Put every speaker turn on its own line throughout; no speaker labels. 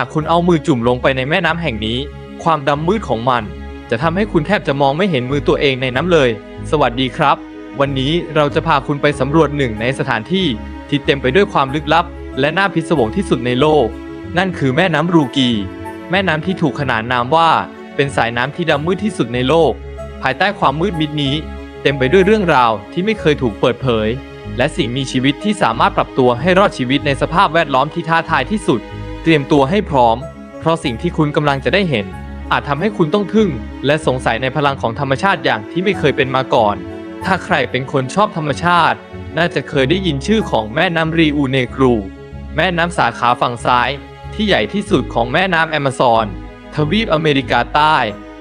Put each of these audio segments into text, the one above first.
หากคุณเอามือจุ่มลงไปในแม่น้ำแห่งนี้ ความดำมืดของมัน จะทำให้คุณแทบจะมองไม่เห็นมือตัวเองในน้ำเลย สวัสดีครับ วันนี้เราจะพาคุณไปสำรวจหนึ่งในสถานที่ที่เต็มไปด้วยความลึกลับ และน่าพิศวงที่สุดในโลก นั่นคือแม่น้ำรูกี แม่น้ำที่ถูกขนานนามว่า เป็นสายน้ำที่ดำมืดที่สุดในโลก ภายใต้ความมืดมิดนี้ เต็มไปด้วยเรื่องราวที่ไม่เคยถูกเปิดเผย และสิ่งมีชีวิตที่สามารถปรับตัวให้รอดชีวิตในสภาพแวดล้อมที่ท้าทายที่สุด รียมตัวให้พร้อม เพราะสิ่งที่คุณกำลังจะได้เห็น อาจทำให้คุณต้องทึ่ง และสงสัยในพลังของธรรมชาติอย่างที่ไม่เคยเป็นมาก่อน ถ้าใครเป็นคนชอบธรรมชาติ น่าจะเคยได้ยินชื่อของแม่น้ำรีอูเนกรู แม่น้ำสาขาฝั่งซ้าย ที่ใหญ่ที่สุดของแม่น้ำแอมะซอน ทวีปอเมริกาใต้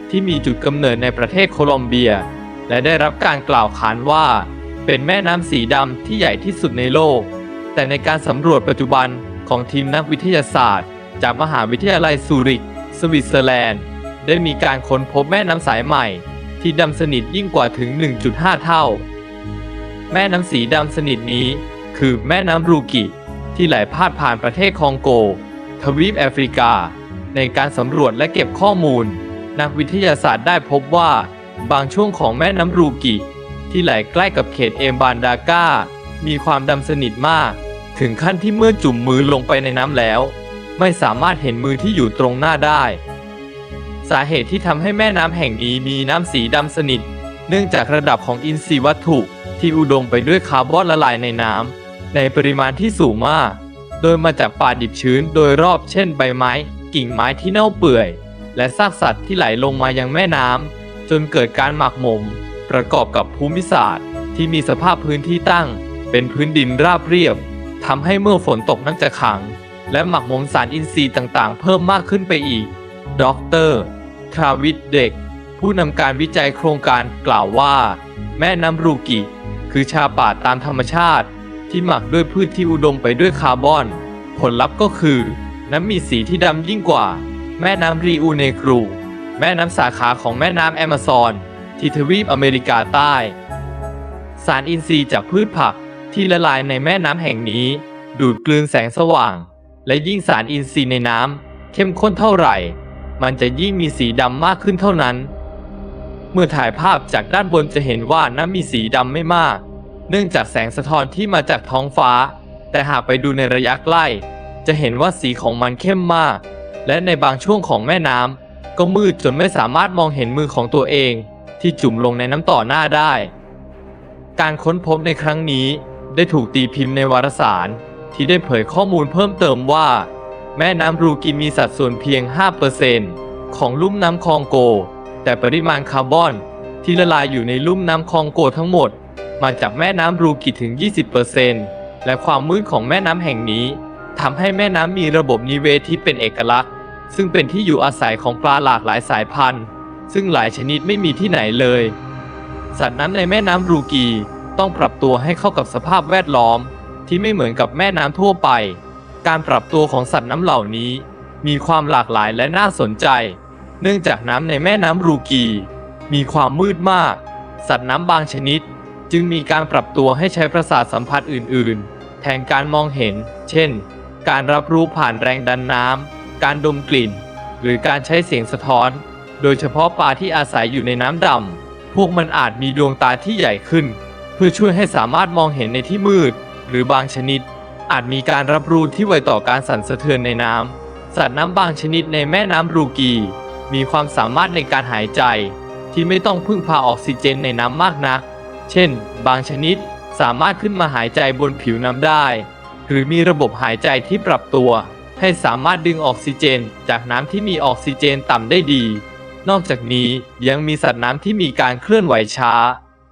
ที่มีจุดกำเนิดในประเทศโคลอมเบีย และได้รับการกล่าวขานว่า เป็นแม่น้ำสีดำที่ใหญ่ที่สุดในโลก แต่ในการสำรวจปัจจุบัน ของทีมนักวิทยาศาสตร์ จากมหาวิทยาลัยซูริก สวิตเซอร์แลนด์ ได้มีการค้นพบแม่น้ำสายใหม่ ที่ดำสนิทยิ่งกว่าถึง 1.5 เท่า แม่น้ำสีดำสนิทนี้ คือแม่น้ำรูกิ ที่ไหลพาดผ่านประเทศคองโก ทวีปแอฟริกา ในการสำรวจและเก็บข้อมูล นักวิทยาศาสตร์ได้พบว่า บางช่วงของแม่น้ำรูกิ ที่ไหลใกล้กับเขตเอมบานดาก้ามีความดำสนิทมาก ถึงขั้นที่เมื่อจุ่มมือลงไปในน้ำแล้ว ไม่สามารถเห็นมือที่อยู่ตรงหน้าได้ สาเหตุที่ทำให้แม่น้ำแห่งนี้มีน้ำสีดำสนิท เนื่องจากระดับของอินทรีย์วัตถุที่อุดมไปด้วยคาร์บอนละลายในน้ำในปริมาณที่สูงมาก โดยมาจากป่าดิบชื้นโดยรอบเช่นใบไม้ กิ่งไม้ที่เน่าเปื่อย และซากสัตว์ที่ไหลลงมายังแม่น้ำจนเกิดการหมักหมม ประกอบกับภูมิศาสตร์ ที่มีสภาพพื้นที่ตั้ง เป็นพื้นดินราบเรียบ ทำให้เมื่อฝนตกนักจะขัง และหมักหมมสารอินทรีย์ต่างๆ เพิ่มมากขึ้นไปอีก ดรทราวิทเด็ก ผู้นำการวิจัยโครงการกล่าวว่า แม่น้ำรูกิ คือชาป่าตามธรรมชาติ ที่หมักด้วยพืชที่อุดมไปด้วยคาร์บอน ผลลัพธ์ก็คือ น้ำมีสีที่ดำยิ่งกว่า แม่น้ำรีอูเนกรู แม่น้ำสาขาของแม่น้ำแอมะซอนที่ทวีปอเมริกาใต้ สารอินทรีย์จากพืชผัก ที่ละลายในแม่น้ำแห่งนี้ ดูดกลืนแสงสว่าง และยิ่งสารอินทรีย์ในน้ำเข้มข้นเท่าไหร่ มันจะยิ่งมีสีดำมากขึ้นเท่านั้น เมื่อถ่ายภาพจากด้านบนจะเห็นว่าน้ำมีสีดำไม่มาก เนื่องจากแสงสะท้อนที่มาจากท้องฟ้า แต่หากไปดูในระยะใกล้ จะเห็นว่าสีของมันเข้มมาก และในบางช่วงของแม่น้ำก็มืดจนไม่สามารถมองเห็นมือของตัวเอง ที่จุ่มลงในน้ำต่อหน้าได้การค้นพบในครั้งนี้ ได้ถูกตีพิมพ์ในวารสาร ที่ได้เผยข้อมูลเพิ่มเติมว่า แม่น้ำรูกิมีสัดส่วนเพียง 5%ของลุ่มน้ำคองโก แต่ปริมาณคาร์บอนที่ละลายอยู่ในลุ่มน้ำคองโกทั้งหมด มาจากแม่น้ำรูกิถึง 20%และความมืดของแม่น้ำแห่งนี้ทำให้แม่น้ำมีระบบนิเวศที่เป็นเอกลักษณ์ ซึ่งเป็นที่อยู่อาศัยของปลาหลากหลายสายพันธุ์ ซึ่งหลายชนิดไม่มีที่ไหนเลย สัตว์น้ำในแม่น้ำรูกี ต้องปรับตัวให้เข้ากับสภาพแวดล้อม ที่ไม่เหมือนกับแม่น้ำทั่วไป การปรับตัวของสัตว์น้ำเหล่านี้ มีความหลากหลายและน่าสนใจ เนื่องจากน้ำในแม่น้ำรูกี มีความมืดมาก สัตว์น้ำบางชนิด จึงมีการปรับตัวให้ใช้ประสาทสัมผัสอื่น ๆ แทนการมองเห็น เช่น การรับรู้ผ่านแรงดันน้ำการดมกลิ่น หรือการใช้เสียงสะท้อน โดยเฉพาะปลาที่อาศัยอยู่ในน้ำดำพวกมันอาจมีดวงตาที่ใหญ่ขึ้น เพื่อช่วยให้สามารถมองเห็นในที่มืด หรือบางชนิด อาจมีการรับรู้ที่ไวต่อการสั่นสะเทือนในน้ำสัตว์น้ำบางชนิดในแม่น้ำรูกี มีความสามารถในการหายใจ ที่ไม่ต้องพึ่งพาออกซิเจนในน้ำมากนัก เช่น บางชนิดสามารถขึ้นมาหายใจบนผิวน้ำได้ หรือมีระบบหายใจที่ปรับตัว ให้สามารถดึงออกซิเจน จากน้ำที่มีออกซิเจนต่ำได้ดี นอกจากนี้ยังมีสัตว์น้ำที่มีการเคลื่อนไหวช้า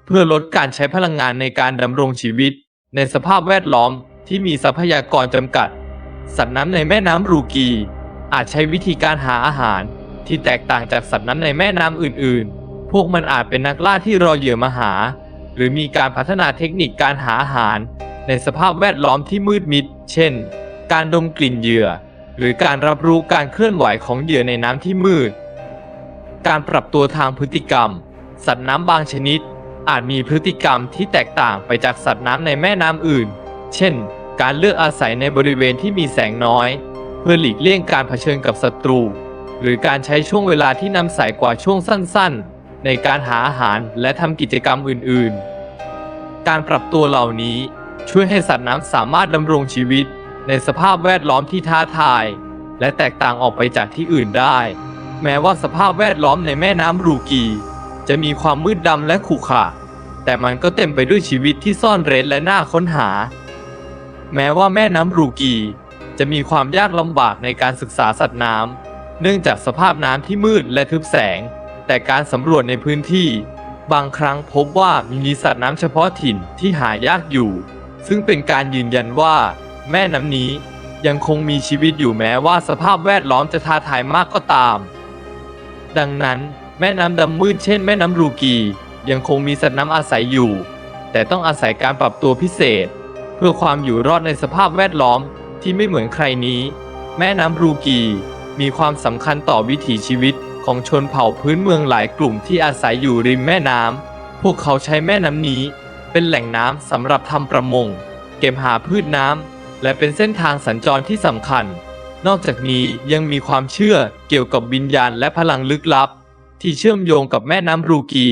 เพื่อลดการใช้พลังงานในการดำรงชีวิต ในสภาพแวดล้อมที่มีทรัพยากรจำกัด สัตว์น้ำในแม่น้ำรูกี อาจใช้วิธีการหาอาหาร ที่แตกต่างจากสัตว์น้ำในแม่น้ำอื่น ๆ พวกมันอาจเป็นนักล่าที่รอเหยื่อมาหา หรือมีการพัฒนาเทคนิคการหาอาหาร ในสภาพแวดล้อมที่มืดมิด เช่น การดมกลิ่นเหยื่อ หรือการรับรู้การเคลื่อนไหวของเหยื่อในน้ำที่มืด การปรับตัวทางพฤติกรรม สัตว์น้ำบางชนิด อาจมีพฤติกรรมที่แตกต่างไปจากสัตว์น้ำในแม่น้ำอื่น เช่น การเลือกอาศัยในบริเวณที่มีแสงน้อย เพื่อหลีกเลี่ยงการเผชิญกับศัตรู หรือการใช้ช่วงเวลาที่นำสายกว่าช่วงสั้นๆ ในการหาอาหารและทำกิจกรรมอื่นๆ การปรับตัวเหล่านี้ช่วยให้สัตว์น้ำสามารถดำรงชีวิต ในสภาพแวดล้อมที่ท้าทาย และแตกต่างออกไปจากที่อื่นได้ แม้ว่าสภาพแวดล้อมในแม่น้ำรูกี จะมีความมืดดำและขรุขระแต่มันก็เต็มไปด้วยชีวิตที่ซ่อนเร้นและน่าค้นหา แม้ว่าแม่น้ำรูกี จะมีความยากลำบากในการศึกษาสัตว์น้ำเนื่องจากสภาพน้ำที่มืดและทึบแสง แต่การสำรวจในพื้นที่ บางครั้งพบว่ามีสัตว์น้ำเฉพาะถิ่นที่หายากอยู่ ซึ่งเป็นการยืนยันว่า แม่น้ำนี้ยังคงมีชีวิตอยู่แม้ว่าสภาพแวดล้อมจะท้าทายมากก็ตาม ดังนั้น แม่น้ำดำมืดเช่นแม่น้ำรูกี ยังคงมีสัตว์น้ำอาศัยอยู่ แต่ต้องอาศัยการปรับตัวพิเศษ เพื่อความอยู่รอดในสภาพแวดล้อมที่ไม่เหมือนใครนี้ แม่น้ำรูกีมีความสำคัญต่อวิถีชีวิตของชนเผ่าพื้นเมืองหลายกลุ่มที่อาศัยอยู่ริมแม่น้ำ พวกเขาใช้แม่น้ำนี้ เป็นแหล่งน้ำสำหรับทำประมง เก็บหาพืชน้ำ และเป็นเส้นทางสัญจรที่สำคัญ นอกจากนี้ยังมีความเชื่อเกี่ยวกับวิญญาณและพลังลึกลับ ที่เชื่อมโยงกับแม่น้ำรูกี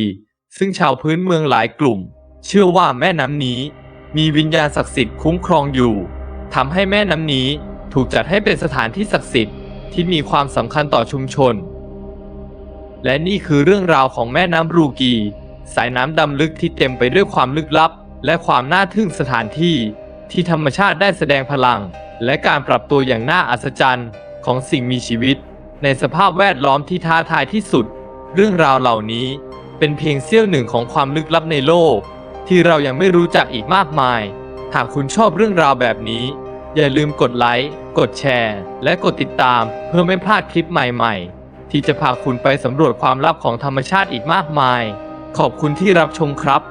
ซึ่งชาวพื้นเมืองหลายกลุ่ม เชื่อว่าแม่น้ำนี้ มีวิญญาณศักดิ์สิทธิ์คุ้มครองอยู่ทำให้แม่น้ำนี้ถูกจัดให้เป็นสถานที่ศักดิ์สิทธิ์ที่มีความสำคัญต่อชุมชน และนี่คือเรื่องราวของแม่น้ำรูกี สายน้ำดำลึกที่เต็มไปด้วยความลึกลับ และความน่าทึ่งสถานที่ ที่ธรรมชาติได้แสดงพลัง และการปรับตัวอย่างน่าอัศจรรย์ของสิ่งมีชีวิต ในสภาพแวดล้อมที่ท้าทายที่สุด เรื่องราวเหล่านี้เป็นเพียงเสี้ยวหนึ่งของความลึกลับในโลก ที่เรายังไม่รู้จักอีกมากมาย หากคุณชอบเรื่องราวแบบนี้ อย่าลืมกดไลค์ กดแชร์ และกดติดตาม เพื่อไม่พลาดคลิปใหม่ๆ ที่จะพาคุณไปสำรวจความลับของธรรมชาติอีกมากมาย ขอบคุณที่รับชมครับ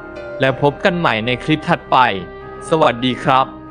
และพบกันใหม่ในคลิปถัดไป สวัสดีครับ